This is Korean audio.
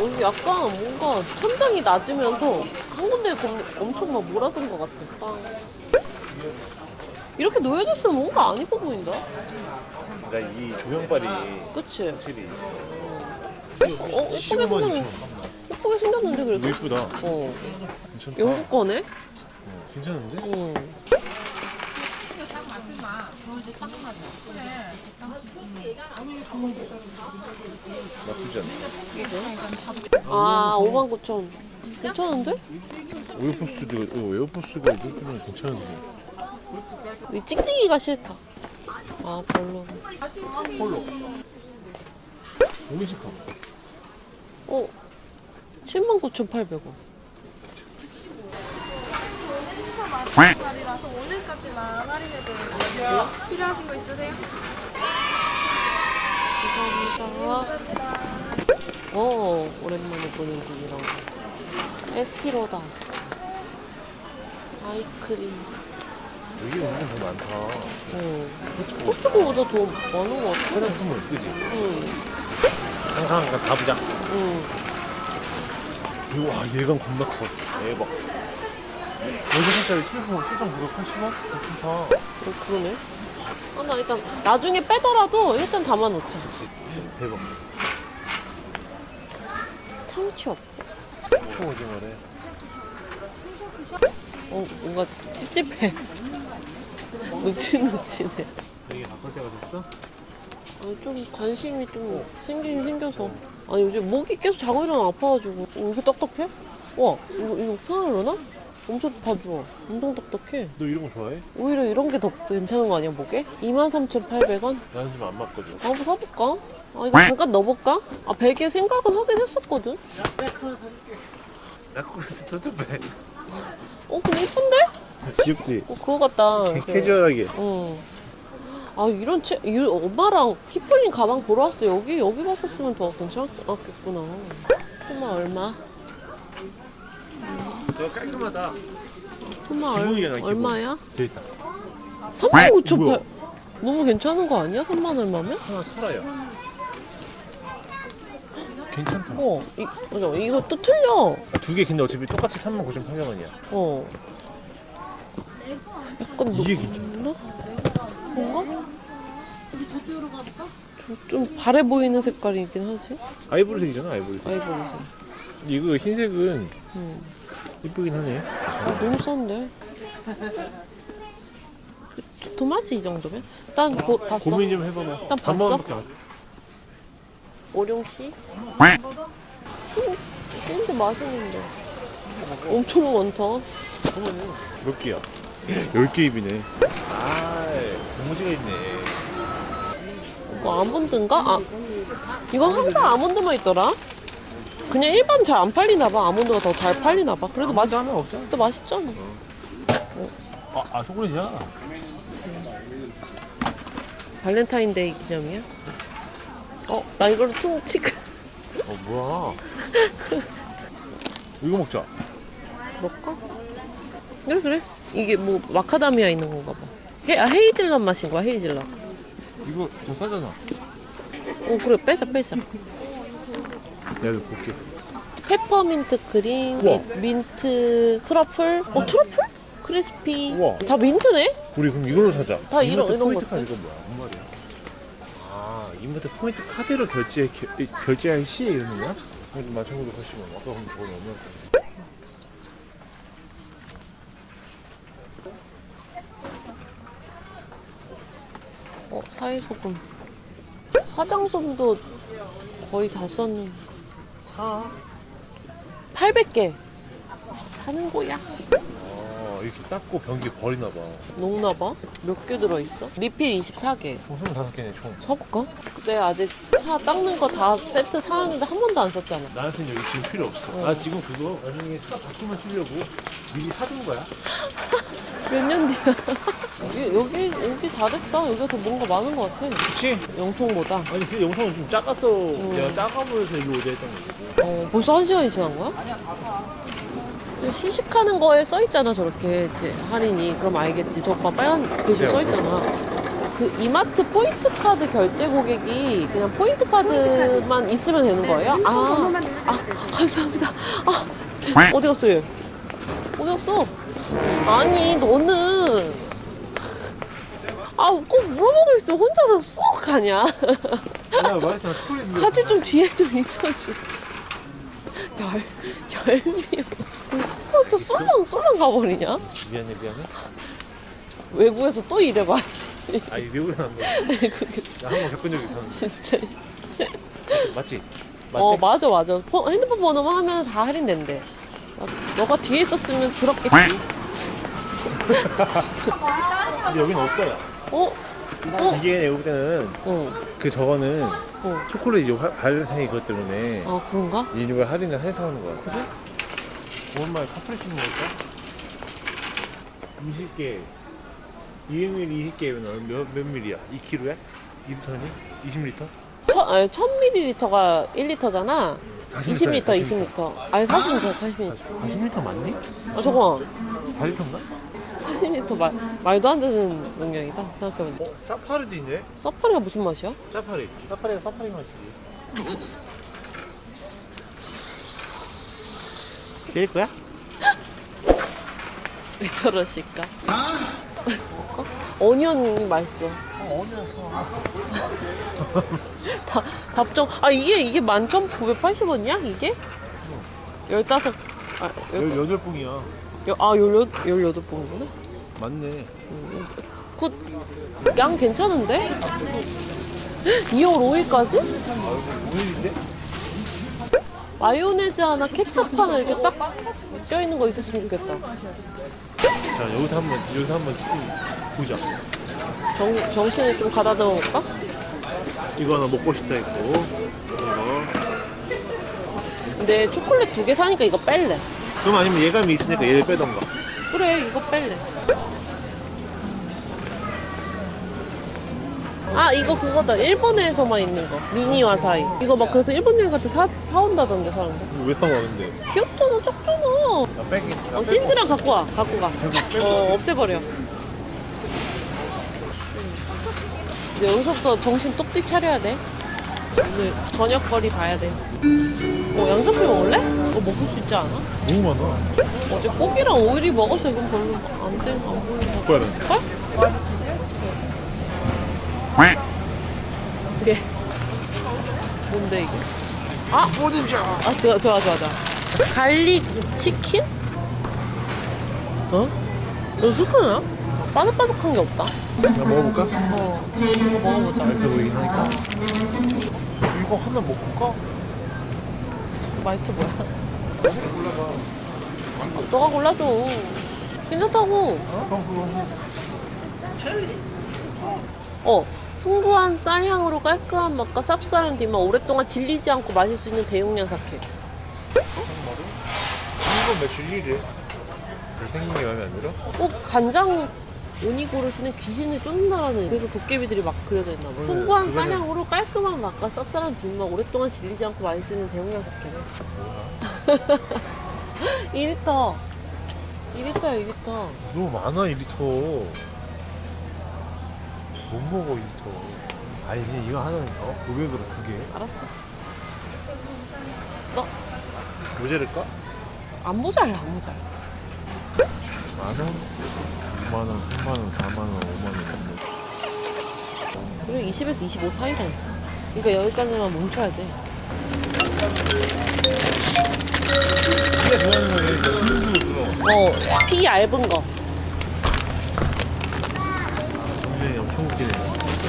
여기, 약- 여기 약간 뭔가 천장이 낮으면서 한 군데 검- 엄청 막 몰아든 것 같아. 빵. 이렇게 놓여졌으면 뭔가 안 이뻐 보인다. 그러니까 이 조명빨이 그치? 확실히 어, 예쁘게 15만 2천 생겼는데, 원. 예쁘게 생겼는데, 그래도. 이거 이쁘다. 어. 괜찮다. 영국 거네? 어, 괜찮은데? 응. 나쁘지 않네. 아, 59,000. 괜찮은데? 에어포스도 어, 에어포스가 이렇게는 괜찮은데. 이 찍찍이가 싫다. 아, 별로. 폴로. 오미식하. 어, 79,800원. 날이라서 오늘까지만 할인해드릴게요. 필요하신 거 있으세요? 감사합니다. 어, 오랜만에 보는 분이랑. 에스티로다. 아이크림. 여기 은근 더 많다. 어. 코스트코보다 더 많은 것 같아. 화장품 은 그지? 응, 항상 가보자. 응. 와 얘가 겁나 커. 대박. 색깔이 7점 7,980원? 괜찮다. 어, 그러네. 아, 나 일단 나중에 빼더라도 일단 담아놓자. 대박. 참치업. 총 오징어래. 어, 뭔가 찝찝해. 눅친눅친해. 되게 바꿀 때가 됐어? 아, 좀 관심이 좀 생기긴 생겨서. 아니, 요즘 목이 계속 자고 일어나 아파가지고. 어, 왜 이렇게 딱딱해? 와, 이거, 이거 편하려나? 엄청 봐줘. 엄청 딱딱해. 너 이런 거 좋아해? 오히려 이런 게 더 괜찮은 거 아니야, 목에? 23,800원? 나는 좀 안 맞거든. 아, 한번 사볼까? 아, 이거 잠깐 넣어볼까? 아, 베개 생각은 하긴 했었거든? 나 그거 섭섭해. 어, 근데 이쁜데? 귀엽지? 어, 그거 같다. 그- 캐주얼하게. 응. 아 이런 책, 이 엄마랑 히플린 가방 보러 때 여기 여기 봤었으면 더 괜찮았겠구나. 엄마 얼마? 너 깔끔하다. 엄마 얼, 기본. 얼마야? 돼 있다. 39,800. 뭐야? 너무 괜찮은 거 아니야? 3만 얼마면? 하나 살아요. 괜찮다. 어, 이, 맞아. 이거 또 틀려. 두 개 근데 어차피 똑같이 39,800원이야. 어. 약간 이게 노- 괜찮다. 뭔가? 좀, 좀 바래 보이는 색깔이긴 하지. 아이보리색이잖아, 아이보리색. 아이보리색. 이거 흰색은 응. 이쁘긴 하네. 아, 너무 싼데? 도마지 이 정도면? 난 보, 봤어. 고민 좀 해봐봐. 일단 봤어? 반반밖에 안 오룡씨? 찐데 맛있는데. 엄청 많다. 몇 개야? 10개 입이네. 아, 고무지가 있네. 이거 아몬드인가? 아, 이건 항상 아몬드만 있더라? 그냥 일반 잘 안 팔리나 봐. 아몬드가 더 잘 팔리나 봐. 그래도 맛있, 하나 없잖아. 또 맛있잖아. 아, 아 초콜릿이야? 발렌타인데이 기념이야? 어, 나 이걸로 퉁 치크 어, 뭐야. 이거 먹자. 먹까? 그래, 그래. 이게 뭐, 마카다미아 있는 건가 봐. 헤, 아, 헤이즐넛 맛인 거야, 헤이즐넛. 이거 더 싸잖아. 어, 그래, 빼자, 빼자. 내가 볼게. 페퍼민트 크림, 우와. 미- 민트 트러플. 어, 트러플? 크리스피. 우와. 다 민트네? 우리 그럼 이걸로 사자. 다 이런- 이런 포인트 것들? 카드 이거 뭐야? 뭔 말이야? 아, 이마트 포인트 카드로 결제 결, 결제할 시 이러는 거야? 그래도 마찬가지로 하시면 아까 그럼 그걸 얼마? 어, 사이소금. 화장솜도 거의 다 썼는데. 사. 800개. 사는 거야. 아, 이렇게 닦고 변기 버리나 봐. 녹나봐? 몇 개 들어있어? 리필 24개. 총 25개네 총. 사볼까? 그때 아직 차 닦는 거 다 세트 사왔는데 한 번도 안 썼잖아. 나한테는 여기 지금 필요 없어. 어. 나 지금 그거 나중에 차 바꾸면 쓰려고 미리 사둔 거야. 몇 년 뒤야? 여기, 여기, 여기 잘했다. 여기가 더 뭔가 많은 것 같아. 그치? 영통보다. 아니 그 영상은 좀 작았어. 내가 작아 보여서 여기 오자 했던 거고. 어, 벌써 한 시간이 지난 거야? 시식하는 거에 써있잖아, 저렇게. 이제 할인이. 그럼 알겠지. 저거 봐, 빨간 글씨 그래요. 써있잖아. 그 이마트 포인트 카드 결제 고객이 그냥 포인트 카드만 있으면 되는 거예요? 아, 아. 감사합니다. 아, 어디 갔어 얘? 어디 갔어? 아니 너는 아꼭 물어보고 있으면 혼자서 쏙 가냐? 야 같이 좀 뒤에 좀 있어줘. 열, 열미야. 혼자 쏠랑, 쏠랑 가버리냐? 미안해 미안해 외국에서 또 이래봐. 아니 미국에서 한 거야 외국에 나한번 겪은 적 있었는데 진짜. 맞지? 어, 맞아, 맞아. 포- 핸드폰 번호만 하면 다 할인된대. 아, 너가 뒤에 있었으면 들었겠지. 근데 여기는 없어요 어? 어? 이게 내가 볼 때는 어, 그 저거는 어. 초콜릿 요 하- 발효생이 그것 때문에 아, 그런가? 일부러 할인을 해서 하는 거야 그래? 오랜만에 카프레시노 먹을까? 20개 200ml 20개면 몇, 몇 밀이야? 2kg야? 2리터니? 20리터? 천, 아니, 1000ml가 1리터잖아. 20리터, 20리터. 아니, 40리터, 40리터. 40리터 맞니? 아, 잠깐만. 4리터인가? 40리터 말, 말도 안 되는 용량이다. 생각해보니까. 어? 사파리도 있네? 서파리가 무슨 맛이야? 사파리 사파리가 사파리 맛이지 때릴 거야? 왜 저러실까? 먹을까? 어니언이 맛있어. 어 어디였어 다, 답정. 아, 이게, 이게 11,980원이야? 이게? 15, 아, 열, 18봉이야 여, 아, 18, 18봉이구나? 맞네 굿. 양 괜찮은데? 2월 5일까지? 오일인데? 마요네즈 하나, 케첩 하나 이렇게 딱 껴있는 거 있었으면 좋겠다. 자 여기서 한번 여기서 한번 보자 정, 정신을 좀 가다듬어 볼까? 이거 하나 먹고 싶다 했고 이거 근데 초콜릿 두 개 사니까 이거 뺄래. 그럼 아니면 예감이 있으니까 얘를 빼던가 그래, 이거 뺄래. 아, 이거 그거다. 일본에서만 있는 거. 미니 와사이. 이거 막 그래서 일본 여행 갈 때 사, 사온다던데, 사람들. 이거 왜 사먹는데? 귀엽잖아, 작잖아. 나 빼기 나 어, 신즈랑 갖고 와, 갖고 가. 빼고 어, 없애버려. 이제 여기서부터 정신 똑띠 차려야 돼. 이제 저녁거리 봐야 돼. 어, 양장피 먹을래? 이거 먹을 수 있지 않아? 너무 많아 어제 고기랑 오일이 먹어서 이건 별로 안 돼, 안 보인다. 먹어야 되는 이게 뭔데 이게? 아! 뭐든 줘! 아 좋아 좋아 좋아 좋아 갈릭 치킨? 어? 너 술하냐? 바삭바삭한 게 없다 나 먹어볼까? 어 이거 먹어보자 맛있어 보이긴 하니까 이거 하나 먹을까? 맛있어 뭐야 너가 골라줘 괜찮다고 어 풍부한 쌀향으로 깔끔한 맛과 쌉쌀한 뒷맛 오랫동안 질리지 않고 마실 수 있는 대용량 사케. 이거 매출 1위래 생긴 게 마음에 안 들어? 꼭 간장 오니고로시는 귀신을 쫓는다라는 그래서 도깨비들이 막 그려져 있나 봐. 풍부한 그거는- 쌀향으로 깔끔한 맛과 쌉쌀한 뒷맛 오랫동안 질리지 않고 마실 수 있는 대용량 사케네 2리터. 2리터야 2리터. 너무 많아 2리터 못 먹어 2리터 아니 그냥 이거 하나 어? 500으로 두개? 알았어. 너? 안 모자랄까? 모자라. 안 모자라. 만원? 2만원, 3만원, 4만원, 5만원 그리고 20에서 25 사이라니까 그러니까 여기까지만 멈춰야 돼. 진짜 좋아하는 거는 순수 그거? 어, 피 얇은 거 굉장히 엄청 웃기네